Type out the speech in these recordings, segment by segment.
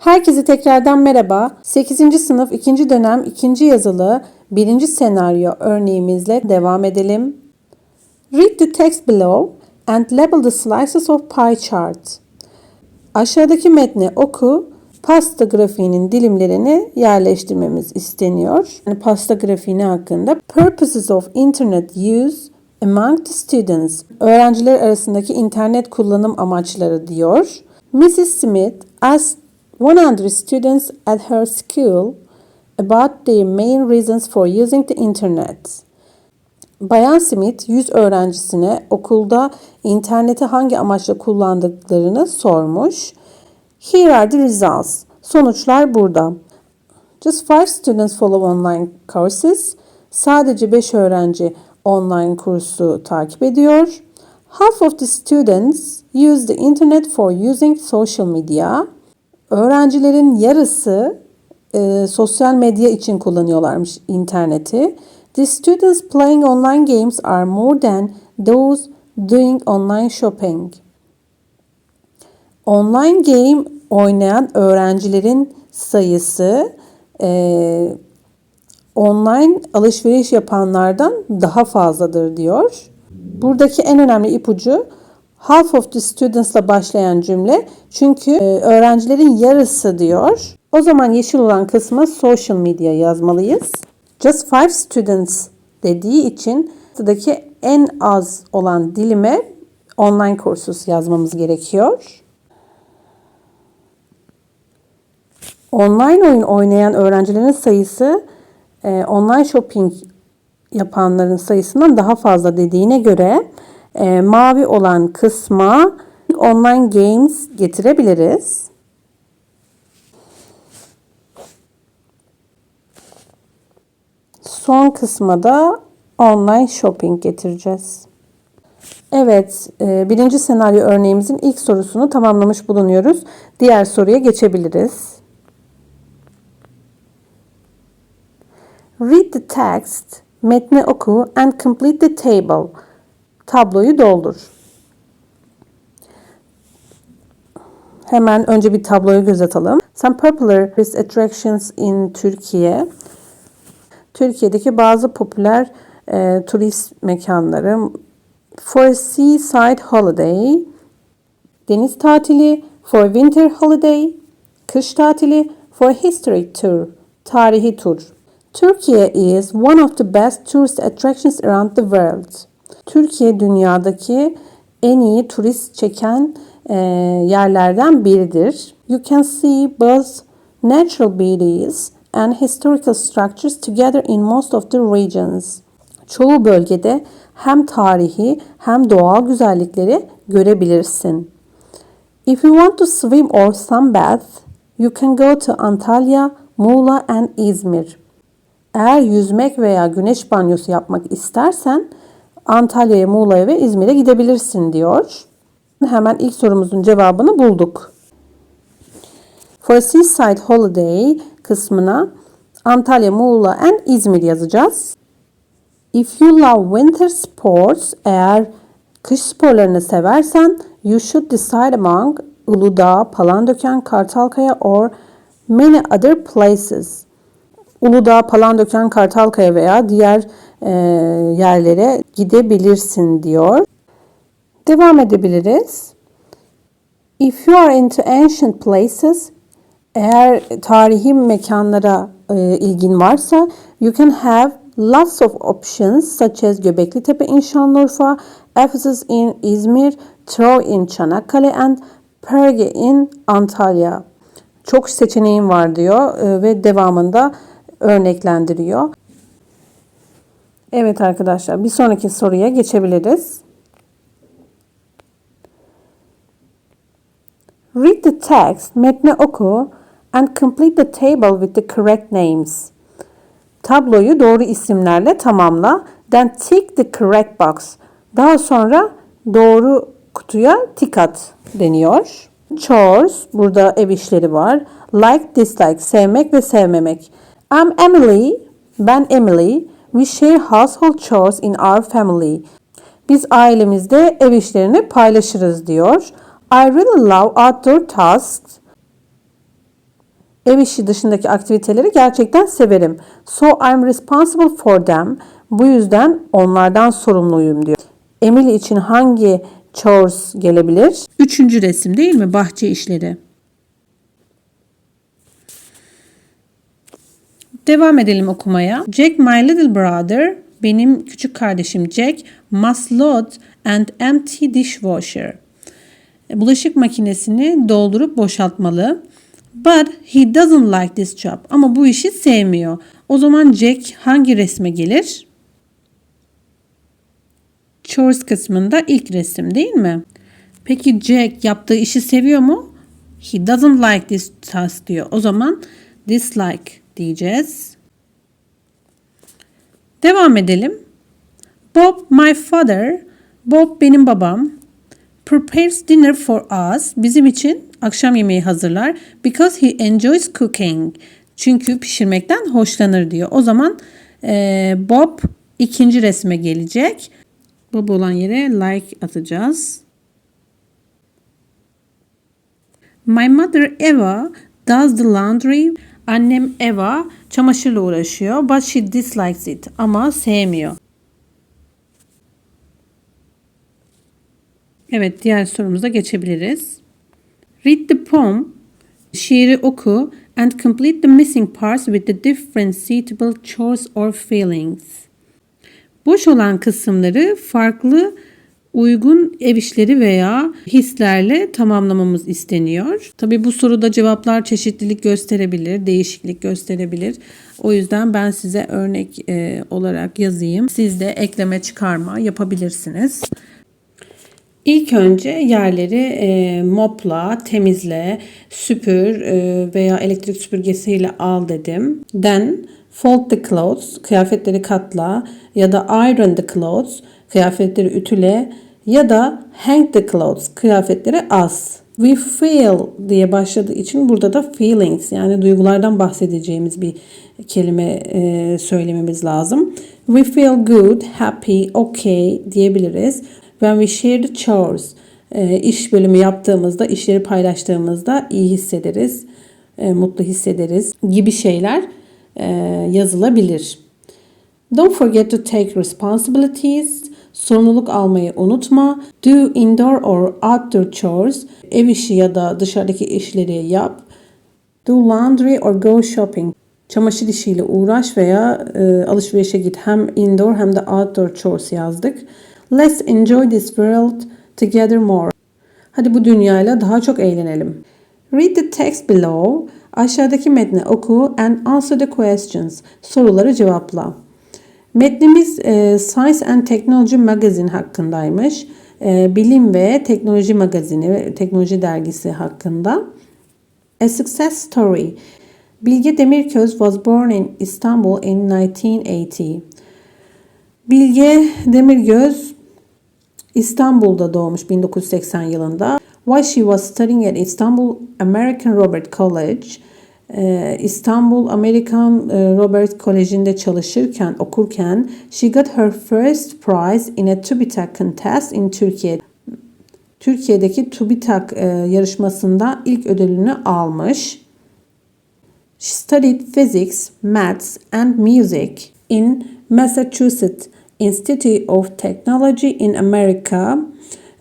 Herkese tekrardan merhaba. 8. sınıf 2. dönem 2. yazılı 1. senaryo örneğimizle devam edelim. Read the text below and label the slices of pie chart. Aşağıdaki metni oku, pasta grafiğinin dilimlerini yerleştirmemiz isteniyor. Yani pasta grafiğini hakkında purposes of internet use among the students. Öğrenciler arasındaki internet kullanım amaçları diyor. Mrs. Smith asked 100 students at her school about their main reasons for using the internet. Bayan Smith 100 öğrencisine okulda interneti hangi amaçla kullandıklarını sormuş. Here are the results. Sonuçlar burada. Just 5 students follow online courses. Sadece 5 öğrenci online kursu takip ediyor. Half of the students use the internet for using social media. Öğrencilerin yarısı e, sosyal medya için kullanıyorlarmış interneti. The students playing online games are more than those doing online shopping. Online game oynayan öğrencilerin sayısı e, online alışveriş yapanlardan daha fazladır diyor. Buradaki en önemli ipucu half of the students'la başlayan cümle. Çünkü e, öğrencilerin yarısı diyor. O zaman yeşil olan kısma social media yazmalıyız. Just five students dediği için buradaki en az olan dilime online kursus yazmamız gerekiyor. Online oyun oynayan öğrencilerin sayısı e, online shopping yapanların sayısından daha fazla dediğine göre e, mavi olan kısma online games getirebiliriz. Son kısma da online shopping getireceğiz. Evet, e, birinci senaryo örneğimizin ilk sorusunu tamamlamış bulunuyoruz. Diğer soruya geçebiliriz. Read the text, metni oku and complete the table. Tabloyu doldur. Hemen önce bir tabloyu göz atalım. Some popular tourist attractions in Türkiye. Türkiye'deki bazı popüler e, turist mekanları. For a seaside holiday, deniz tatili. For winter holiday, kış tatili. For history tour, tarihi tur. Türkiye is one of the best tourist attractions around the world. Türkiye dünyadaki en iyi turist çeken e, yerlerden biridir. You can see both natural beauties and historical structures together in most of the regions. Çoğu bölgede hem tarihi hem doğal güzellikleri görebilirsin. If you want to swim or sunbath, you can go to Antalya, Muğla and İzmir. Eğer yüzmek veya güneş banyosu yapmak istersen Antalya'ya, Muğla'ya ve İzmir'e gidebilirsin diyor. Hemen ilk sorumuzun cevabını bulduk. For a seaside holiday kısmına Antalya, Muğla and İzmir yazacağız. If you love winter sports, eğer kış sporlarını seversen, you should decide among Uludağ, Palandöken, Kartalkaya or many other places. Uludağ, Palandöken, Kartalkaya veya diğer yerlere gidebilirsin diyor. Devam edebiliriz. If you are into ancient places, eğer tarihi mekanlara e, ilgin varsa, you can have lots of options such as Göbekli Tepe in Şanlıurfa, Ephesus in İzmir, Troy in Çanakkale and Perge in Antalya. Çok seçeneğim var diyor e, ve devamında örneklendiriyor. Evet arkadaşlar bir sonraki soruya geçebiliriz. Read the text, metni oku and complete the table with the correct names. Tabloyu doğru isimlerle tamamla. Then tick the correct box. Daha sonra doğru kutuya tik at deniyor. Chores, burada ev işleri var. Like, dislike, sevmek ve sevmemek. I'm Emily, ben Emily. We share household chores in our family. Biz ailemizde ev işlerini paylaşırız diyor. I really love outdoor tasks. Ev işi dışındaki aktiviteleri gerçekten severim. So I'm responsible for them. Bu yüzden onlardan sorumluyum diyor. Emily için hangi chores gelebilir? Üçüncü resim değil mi? Bahçe işleri. Devam edelim okumaya. Jack my little brother, benim küçük kardeşim Jack, must load and empty dishwasher. Bulaşık makinesini doldurup boşaltmalı. But he doesn't like this job. Ama bu işi sevmiyor. O zaman Jack hangi resme gelir? Chores kısmında ilk resim değil mi? Peki Jack yaptığı işi seviyor mu? He doesn't like this task diyor. O zaman dislike diyeceğiz. Devam edelim. Bob my father. Bob benim babam. Prepares dinner for us. Bizim için akşam yemeği hazırlar. Because he enjoys cooking. Çünkü pişirmekten hoşlanır diyor. O zaman e, Bob ikinci resme gelecek. Bob olan yere like atacağız. My mother Eva does the laundry. Annem Eva çamaşırla uğraşıyor. But she dislikes it. Ama sevmiyor. Evet diğer sorumuza geçebiliriz. Read the poem. Şiiri oku and complete the missing parts with the different suitable chores or feelings. Boş olan kısımları farklı uygun ev işleri veya hislerle tamamlamamız isteniyor. Tabi bu soruda cevaplar çeşitlilik gösterebilir, değişiklik gösterebilir. O yüzden ben size örnek e, olarak yazayım. Siz de ekleme çıkarma yapabilirsiniz. İlk önce yerleri e, mopla, temizle, süpür e, veya elektrik süpürgesiyle al dedim. Then fold the clothes, kıyafetleri katla ya da iron the clothes, kıyafetleri ütüle ya da hang the clothes, kıyafetleri as. We feel diye başladığı için burada da feelings yani duygulardan bahsedeceğimiz bir kelime e, söylememiz lazım. We feel good, happy, okay diyebiliriz. When we share chores, e, iş bölümü yaptığımızda, işleri paylaştığımızda iyi hissederiz, e, mutlu hissederiz gibi şeyler e, yazılabilir. Don't forget to take responsibilities. Sorumluluk almayı unutma. Do indoor or outdoor chores. Ev işi ya da dışarıdaki işleri yap. Do laundry or go shopping. Çamaşır işiyle uğraş veya e, alışverişe git. Hem indoor hem de outdoor chores yazdık. Let's enjoy this world together more. Hadi bu dünyayla daha çok eğlenelim. Read the text below. Aşağıdaki metni oku and answer the questions. Soruları cevapla. Metnimiz e, Science and Technology Magazine hakkındaymış. E, bilim ve teknoloji magazini, teknoloji dergisi hakkında. A success story. Bilge Demirköz was born in Istanbul in 1980. Bilge Demirgöz İstanbul'da doğmuş 1980 yılında. While she was studying at Istanbul American Robert College, e, İstanbul Amerikan e, Robert Koleji'nde çalışırken, okurken, she got her first prize in a TÜBİTAK contest in Türkiye. Türkiye'deki TÜBİTAK e, yarışmasında ilk ödülünü almış. She studied physics, maths and music in Massachusetts Institute of Technology in America.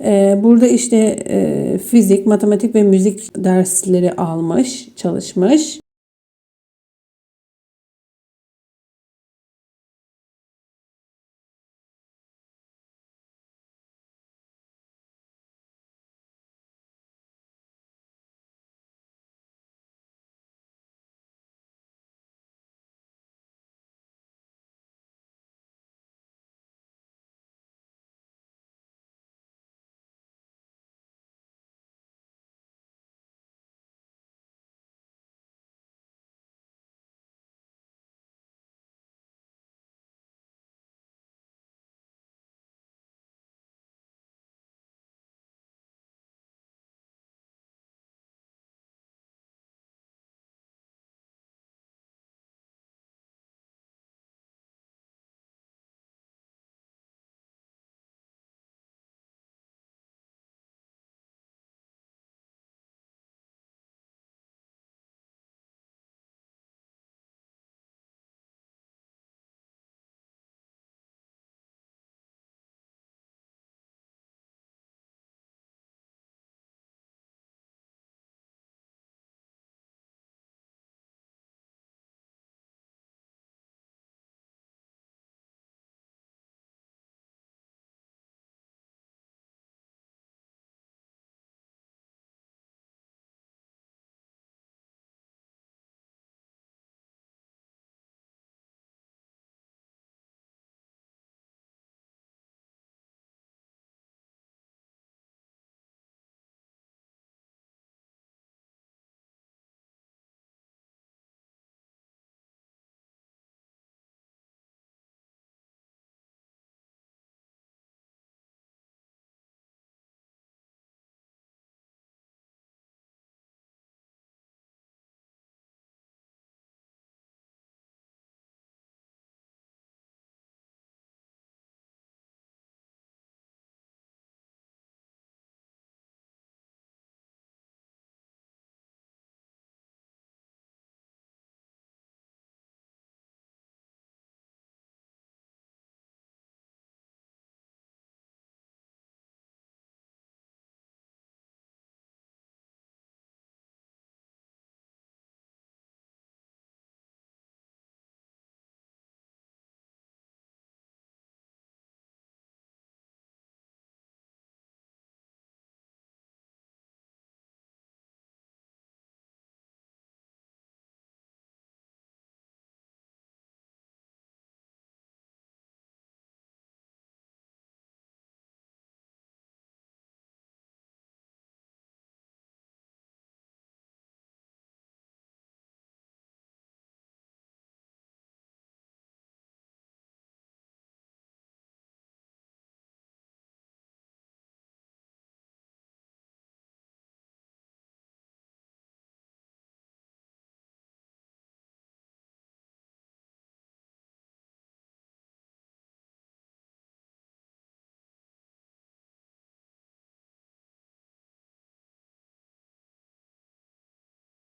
Ee, burada işte e, fizik, matematik ve müzik dersleri almış, çalışmış.